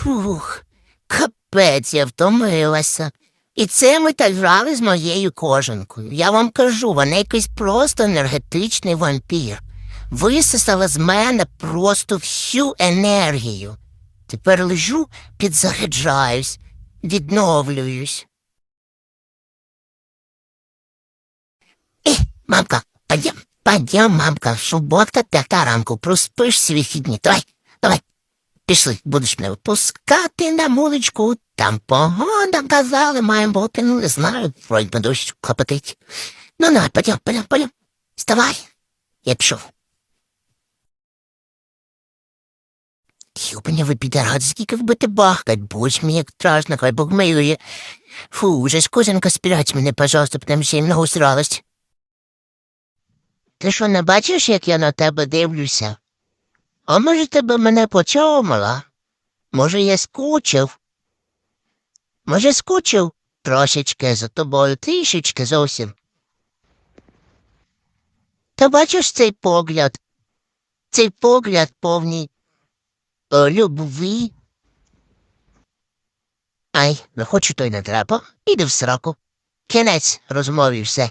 Фух, капець, я втомилася. І це ми так грали з моєю кожанкою. Я вам кажу, вона якийсь просто енергетичний вампір. Висосала з мене просто всю енергію. Тепер лежу, підзаряджаюсь, відновлююсь. Е, мамка, пойдем, пойдем, мамка, субота, п'ята ранку, проспишся вихідні. Давай, давай. Пішли, будеш мене випускати на вуличку. Там погода, казали, має бути, ну не знаю, вроді би дощ хлопотить. Ну, давай, пойдем, пойдем, пойдем. Вставай. Я пішов. Юбаня ви підарат, скільки вбити бахкать, будь мені як страшно, хай Бог милує. Фу, вже скузенька спірять мене, пожалуйста, потому що я много сралась. Ти що, не бачиш, як я на тебе дивлюся? А може, тебе мене почомала? Може, я скучив? Може, скучив трошечки за тобою, трішечки зовсім. Та бачиш цей погляд? Цей погляд повний о, любві. Ай, не хочу, то й не треба. Іди в сраку. Кінець розмові все.